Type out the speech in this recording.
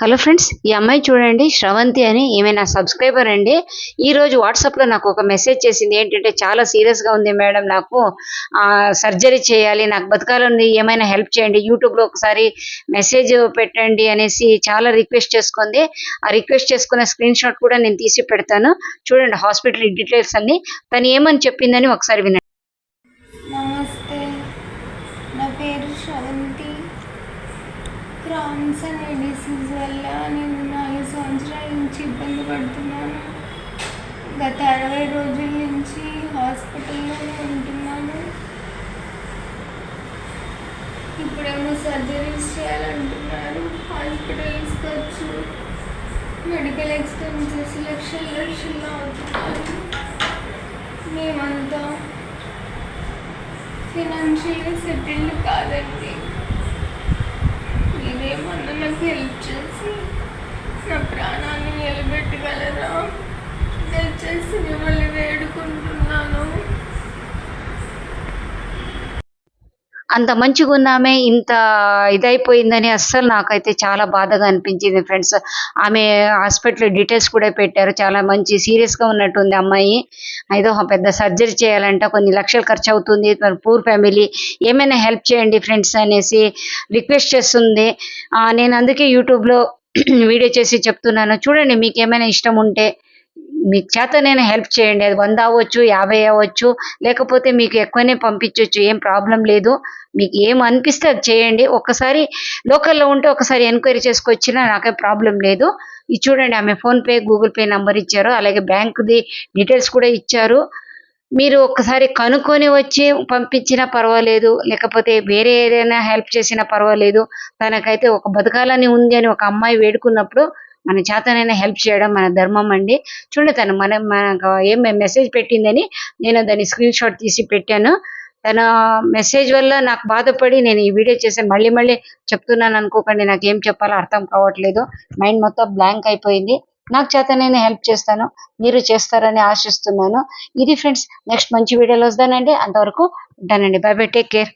Hello friends ఈ అమ్మాయి చూడండి శ్రవంతి అని ఈమె నా సబ్స్క్రైబర్ అండి. ఈ రోజు వాట్సాప్లో నాకు ఒక మెసేజ్ చేసింది ఏంటంటే చాలా సీరియస్గా ఉంది మేడం నాకు సర్జరీ చేయాలి నాకు బతకాలని ఏమైనా హెల్ప్ చేయండి యూట్యూబ్లో ఒకసారి మెసేజ్ పెట్టండి అనేసి చాలా రిక్వెస్ట్ చేసుకుంది. ఆ రిక్వెస్ట్ చేసుకున్న స్క్రీన్ షాట్ కూడా నేను తీసి పెడతాను. చూడండి హాస్పిటల్ డీటెయిల్స్ అన్ని. తను ఏమని చెప్పిందని ఒకసారి వినండి. ప్రాన్స్ అనే డిసీజ్ వల్ల నేను నాలుగు సంవత్సరాల నుంచి ఇబ్బంది పడుతున్నాను. గత అరవై రోజుల నుంచి హాస్పిటల్లోనే ఉంటున్నాను. ఇప్పుడేమో సర్జరీస్ చేయాలంటున్నారు. హాస్పిటల్స్ ఖర్చు మెడికల్ ఎక్స్పెన్సెస్ లక్షల లక్షల్లో అవుతున్నారు మేమంతా ఫినాన్షియల్గా సెటిల్డ్ కాదండి. Amen. అంత మంచిగా ఉన్నామే ఇంత ఇదైపోయిందని అస్సలు నాకైతే చాలా బాధగా అనిపించింది ఫ్రెండ్స్. ఆమె హాస్పిటల్ డీటెయిల్స్ కూడా పెట్టారు చాలా మంచి సీరియస్గా ఉన్నట్టుంది అమ్మాయి. ఏదో పెద్ద సర్జరీ చేయాలంట కొన్ని లక్షలు ఖర్చు అవుతుంది పూర్ ఫ్యామిలీ ఏమైనా హెల్ప్ చేయండి ఫ్రెండ్స్ అనేసి రిక్వెస్ట్ చేస్తుంది. నేను అందుకే యూట్యూబ్లో వీడియో చేసి చెప్తున్నాను. చూడండి మీకు ఏమైనా ఇష్టం ఉంటే మీ చేత నేను హెల్ప్ చేయండి. అది వంద అవ్వచ్చు యాభై అవ్వచ్చు లేకపోతే మీకు ఎక్కువనే పంపించవచ్చు ఏం ప్రాబ్లం లేదు. మీకు ఏం అనిపిస్తే అది చేయండి. ఒక్కసారి లోకల్లో ఉంటే ఒకసారి ఎంక్వైరీ చేసుకొచ్చినా నాకే ప్రాబ్లం లేదు. ఇది చూడండి ఆమె ఫోన్పే గూగుల్ పే నంబర్ ఇచ్చారు. అలాగే బ్యాంకుది డీటెయిల్స్ కూడా ఇచ్చారు. మీరు ఒక్కసారి కనుక్కొని వచ్చి పంపించినా పర్వాలేదు లేకపోతే వేరే ఏదైనా హెల్ప్ చేసినా పర్వాలేదు. తనకైతే ఒక బతకాలని ఉంది అని ఒక అమ్మాయి వేడుకున్నప్పుడు మన చేతనైనా హెల్ప్ చేయడం మన ధర్మం అండి. చూడండి తను మన మనకు ఏం మెసేజ్ పెట్టిందని నేను దాన్ని స్క్రీన్ షాట్ తీసి పెట్టాను. తన మెసేజ్ వల్ల నాకు బాధపడి నేను ఈ వీడియో చేశాను మళ్ళీ మళ్ళీ చెప్తున్నాను అనుకోకండి నాకు ఏం చెప్పాలో అర్థం కావట్లేదు. మైండ్ మొత్తం బ్లాంక్ అయిపోయింది. నాకు చేతనైనా హెల్ప్ చేస్తాను. మీరు చేస్తారని ఆశిస్తున్నాను. ఇది ఫ్రెండ్స్ నెక్స్ట్ మంచి వీడియోలో వస్తానండి అంతవరకు ఉంటానండి. By bye take care